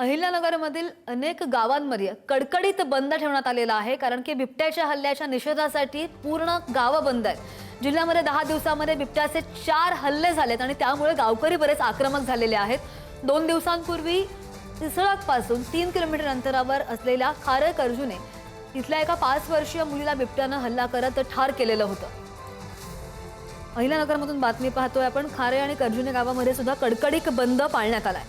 अहिल्यानगरमधील अनेक गावांमध्ये कडकडीत बंद ठेवण्यात आलेला आहे कारण की बिबट्याच्या हल्ल्याच्या निषेधासाठी पूर्ण गावं बंद आहेत. जिल्ह्यामध्ये दहा दिवसामध्ये बिबट्याचे चार हल्ले झालेत आणि त्यामुळे गावकरी बरेच आक्रमक झालेले आहेत. दोन दिवसांपूर्वी इसळकपासून तीन किलोमीटर अंतरावर असलेल्या खारक अर्जुने इथल्या एका पाच वर्षीय मुलीला बिबट्यानं हल्ला करत ठार केलेलं होतं. अहिल्यानगरमधून बातमी पाहतोय आपण खारे आणि कर्जुने गावामध्ये सुद्धा कडकडीत बंद पाळण्यात आलाय.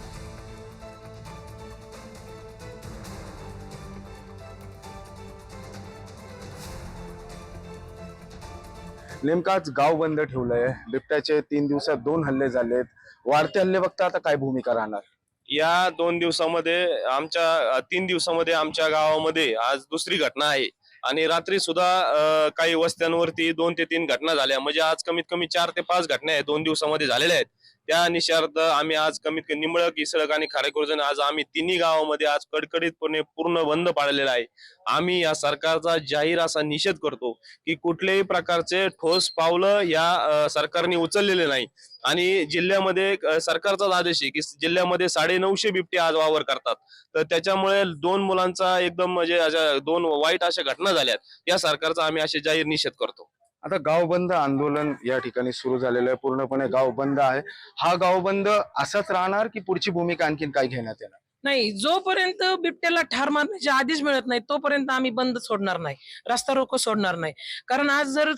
नेमकाच गाव बंद ठेवलंय. बिबट्याचे तीन दिवसात दोन हल्ले झालेत. वाढते हल्ले बघता आता काय भूमिका राहणार? या दोन दिवसामध्ये आमच्या तीन दिवसामध्ये आमच्या गावामध्ये आज दुसरी घटना आहे. आणि रात्री सुद्धा काही वस्त्यांवरती दोन ते तीन घटना झाल्या. म्हणजे आज कमीत कमी चार ते पाच घटना आहेत दोन दिवसामध्ये झालेल्या आहेत. त्या निशार्थ आम्ही आज कमीत कमी निमळक इसळक आणि खारेकुर्जन आज आम्ही तिन्ही गावामध्ये आज कडकडीतपणे पूर्ण बंद पाळलेला आहे. आम्ही या सरकारचा जाहीर असा निषेध करतो की कुठल्याही प्रकारचे ठोस पावलं या सरकारने उचललेले नाही. आणि जिल्ह्यामध्ये सरकारचाच आदेश आहे की जिल्ह्यामध्ये साडे नऊशे बिबटे आज वावर करतात. तर त्याच्यामुळे दोन मुलांचा एकदम म्हणजे अशा दोन वाईट अशा घटना झाल्यात. या सरकारचा आम्ही असे जाहीर निषेध करतो. आता गाव बंद आंदोलन या ठिकाणी सुरू झालेलं आहे. पूर्णपणे गाव बंद आहे. हा गाव बंद असाच राहणार की पुढची भूमिका आणखीन काय घेण्यात येणार? नाही जोपर्यंत बिबट्याला ठार मारण्याचे आदेश मिळत नाही तोपर्यंत आम्ही बंद सोडणार नाही. रस्ता रोको सोडणार नाही. कारण आज जर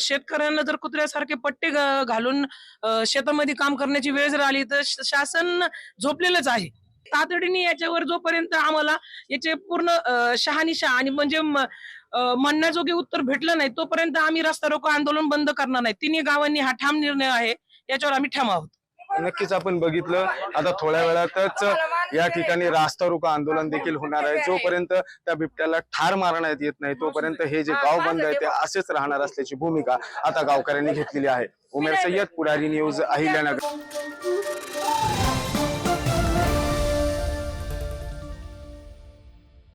शेतकऱ्यांना जर कुत्र्यासारखे पट्टे घालून शेतामध्ये काम करण्याची वेळ जर आली तर शासन झोपलेलंच आहे. तातडीने याच्यावर जोपर्यंत आम्हाला याचे पूर्ण शहानिशा आणि म्हणजे म्हणण्याजोगे उत्तर भेटलं नाही तोपर्यंत आम्ही रस्ता रोको आंदोलन बंद करणार नाही. तिन्ही गावांनी हा ठाम निर्णय आहे याच्यावर आम्ही ठाम आहोत. नक्कीच आपण बघितलं आता थोड्या वेळातच या ठिकाणी रास्ता रोको आंदोलन देखील होणार आहे. जोपर्यंत त्या बिबट्याला ठार मारण्यात येत नाही तोपर्यंत हे जे गाव बंद आहे ते असेच राहणार असल्याची भूमिका आता गावकऱ्यांनी घेतलेली आहे. उमेर सय्यद पुढारी न्यूज अहिल्यानगर.